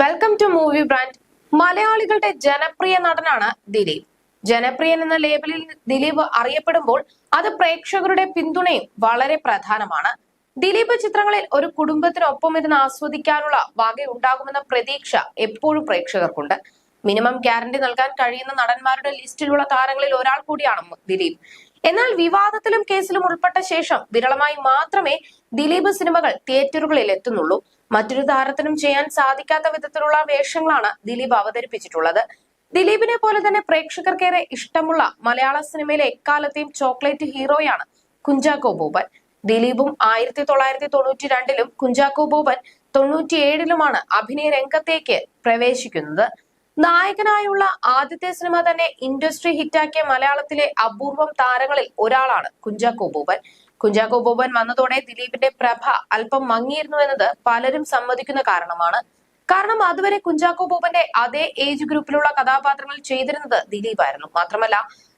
Welcome to movie brand മലയാളികളുടെ ജനപ്രിയ നടനാണ് ദിലീപ്. ജനപ്രിയൻ എന്ന ലേബലിൽ ദിലീപ് അറിയപ്പെടുമ്പോൾ അത് പ്രേക്ഷകരുടെ പിന്തുണയും വളരെ പ്രധാനമാണ്. ദിലീപ് ചിത്രങ്ങളിൽ ഒരു കുടുംബത്തിനൊപ്പം ഇരുന്ന് ആസ്വദിക്കാനുള്ള വകയുണ്ടാകുമെന്ന പ്രതീക്ഷ എപ്പോഴും പ്രേക്ഷകർക്കുണ്ട്. മിനിമം ഗ്യാരണ്ടി നൽകാൻ കഴിയുന്ന നടന്മാരുടെ ലിസ്റ്റിലുള്ള താരങ്ങളിൽ ഒരാൾ കൂടിയാണ് ദിലീപ്. എന്നാൽ വിവാദത്തിലും കേസിലും ഉൾപ്പെട്ട ശേഷം വിരളമായി മാത്രമേ ദിലീപ് സിനിമകൾ തിയേറ്ററുകളിൽ എത്തുന്നുള്ളൂ. മറ്റൊരു താരത്തിനും ചെയ്യാൻ സാധിക്കാത്ത വിധത്തിലുള്ള വേഷങ്ങളാണ് ദിലീപ് അവതരിപ്പിച്ചിട്ടുള്ളത്. ദിലീപിനെ പോലെ തന്നെ പ്രേക്ഷകർക്കേറെ ഇഷ്ടമുള്ള മലയാള സിനിമയിലെ എക്കാലത്തെയും ചോക്ലേറ്റ് ഹീറോയാണ് കുഞ്ചാക്കോ ബോബൻ. ദിലീപും ആയിരത്തി തൊള്ളായിരത്തി തൊണ്ണൂറ്റി രണ്ടിലും കുഞ്ചാക്കോ ബോബൻ തൊണ്ണൂറ്റിയേഴിലുമാണ് അഭിനയ രംഗത്തേക്ക് പ്രവേശിക്കുന്നത്. നായകനായുള്ള ആദ്യത്തെ സിനിമ തന്നെ ഇൻഡസ്ട്രി ഹിറ്റാക്കിയ മലയാളത്തിലെ അപൂർവം താരങ്ങളിൽ ഒരാളാണ് കുഞ്ചാക്കോ ബോബൻ. കുഞ്ചാക്കോ ബോബൻ വന്നതോടെ ദിലീപിന്റെ പ്രഭ അല്പം മങ്ങിയിരുന്നു എന്നത് പലരും സമ്മതിക്കുന്ന കാരണമാണ്. കാരണം അതുവരെ കുഞ്ചാക്കോ ബോബന്റെ അതേ ഏജ് ഗ്രൂപ്പിലുള്ള കഥാപാത്രങ്ങൾ ചെയ്തിരുന്നത് ദിലീപായിരുന്നു. മാത്രമല്ല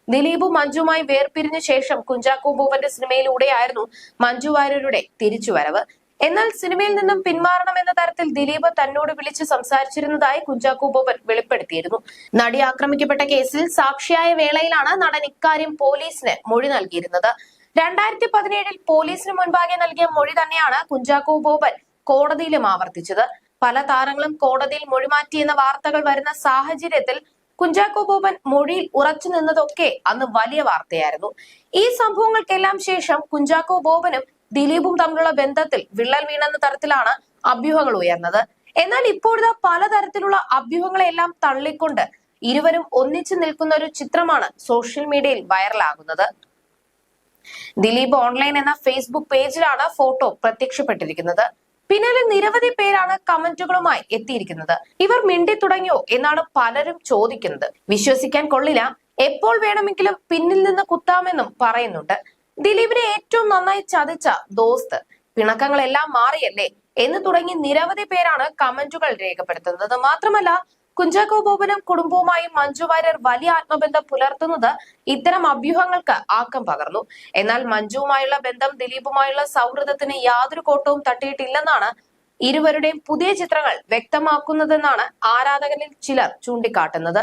ദിലീപും മഞ്ജുമായി വേർപിരിഞ്ഞ ശേഷം കുഞ്ചാക്കോ ബോബന്റെ സിനിമയിലൂടെയായിരുന്നു മഞ്ജു വാര്യരുടെ തിരിച്ചുവരവ്. എന്നാൽ സിനിമയിൽ നിന്നും പിന്മാറണം എന്ന തരത്തിൽ ദിലീപ് തന്നോട് വിളിച്ച് സംസാരിച്ചിരുന്നതായി കുഞ്ചാക്കോ ബോബൻ വെളിപ്പെടുത്തിയിരുന്നു. നടി ആക്രമിക്കപ്പെട്ട കേസിൽ സാക്ഷിയായ വേളയിലാണ് നടൻ ഇക്കാര്യം പോലീസിന് മൊഴി നൽകിയിരുന്നത്. രണ്ടായിരത്തി പതിനേഴിൽ പോലീസിന് മുൻപാകെ നൽകിയ മൊഴി തന്നെയാണ് കുഞ്ചാക്കോ ബോബൻ കോടതിയിലും ആവർത്തിച്ചത്. പല താരങ്ങളും കോടതിയിൽ മൊഴി മാറ്റിയെന്ന വാർത്തകൾ വരുന്ന സാഹചര്യത്തിൽ കുഞ്ചാക്കോ ബോബൻ മൊഴിയിൽ ഉറച്ചു നിന്നതൊക്കെ അന്ന് വലിയ വാർത്തയായിരുന്നു. ഈ സംഭവങ്ങൾക്കെല്ലാം ശേഷം കുഞ്ചാക്കോ ബോബനും ദിലീപും തമ്മിലുള്ള ബന്ധത്തിൽ വിള്ളൽ വീണെന്ന തരത്തിലാണ് അഭ്യൂഹങ്ങൾ ഉയർന്നത്. എന്നാൽ ഇപ്പോഴത്തെ പലതരത്തിലുള്ള അഭ്യൂഹങ്ങളെല്ലാം തള്ളിക്കൊണ്ട് ഇരുവരും ഒന്നിച്ചു നിൽക്കുന്ന ഒരു ചിത്രമാണ് സോഷ്യൽ മീഡിയയിൽ വൈറലാകുന്നത്. ദിലീപ് ഓൺലൈൻ എന്ന ഫേസ്ബുക്ക് പേജിലാണ് ഫോട്ടോ പ്രത്യക്ഷപ്പെട്ടിരിക്കുന്നത്. പിന്നാലെ നിരവധി പേരാണ് കമന്റുകളുമായി എത്തിയിരിക്കുന്നത്. ഇവർ മിണ്ടി തുടങ്ങിയോ എന്നാണ് പലരും ചോദിക്കുന്നത്. വിശ്വസിക്കാൻ കൊള്ളില്ല. എപ്പോൾ വേണമെങ്കിലും പിന്നിൽ നിന്ന് കുത്താമെന്നും പറയുന്നുണ്ട്. ദിലീപിനെ ഏറ്റവും നന്നായി ചതിച്ച ദോസ്ത്. പിണക്കങ്ങളെല്ലാം മാറിയല്ലേ എന്ന് തുടങ്ങി നിരവധി പേരാണ് കമന്റുകൾ രേഖപ്പെടുത്തുന്നത്. മാത്രമല്ല കുഞ്ചാക്കോ ബോബനും കുടുംബവുമായും മഞ്ജു വാര്യർ വലിയ ആത്മബന്ധം പുലർത്തുന്നത് ഇത്തരം അഭ്യൂഹങ്ങൾക്ക് ആക്കം പകർന്നു. എന്നാൽ മഞ്ജുവുമായുള്ള ബന്ധം ദിലീപുമായുള്ള സൗഹൃദത്തിന് യാതൊരു കോട്ടവും തട്ടിയിട്ടില്ലെന്നാണ് ഇരുവരുടെയും പുതിയ ചിത്രങ്ങൾ വ്യക്തമാക്കുന്നതെന്നാണ് ആരാധകരിൽ ചിലർ ചൂണ്ടിക്കാട്ടുന്നത്.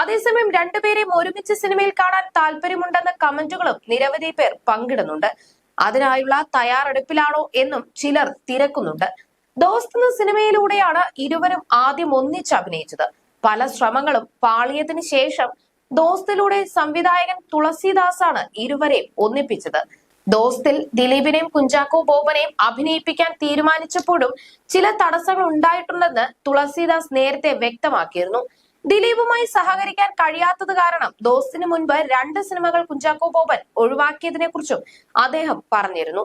അതേസമയം രണ്ടുപേരെയും ഒരുമിച്ച് സിനിമയിൽ കാണാൻ താല്പര്യമുണ്ടെന്ന കമന്റുകളും നിരവധി പേർ പങ്കിടുന്നുണ്ട്. അതിനായുള്ള തയ്യാറെടുപ്പിലാണോ എന്നും ചിലർ തിരക്കുന്നുണ്ട്. ദോസ്ത് എന്ന സിനിമയിലൂടെയാണ് ഇരുവരും ആദ്യം ഒന്നിച്ച് അഭിനയിച്ചത്. പല ശ്രമങ്ങളും പാളിയതിനു ശേഷം ദോസ്തിലൂടെ സംവിധായകൻ തുളസിദാസാണ് ഇരുവരെയും ഒന്നിപ്പിച്ചത്. ദോസ്തിൽ ദിലീപിനെയും കുഞ്ചാക്കോ ബോബനെയും അഭിനയിപ്പിക്കാൻ തീരുമാനിച്ചപ്പോഴും ചില തടസ്സങ്ങൾ ഉണ്ടായിട്ടുണ്ടെന്ന് തുളസിദാസ് നേരത്തെ വ്യക്തമാക്കിയിരുന്നു. ദിലീപുമായി സഹകരിക്കാൻ കഴിയാത്തത് കാരണം ദോസ്തിന് മുൻപ് രണ്ട് സിനിമകൾ കുഞ്ചാക്കോ ബോബൻ ഒഴിവാക്കിയതിനെ കുറിച്ചും അദ്ദേഹം പറഞ്ഞിരുന്നു.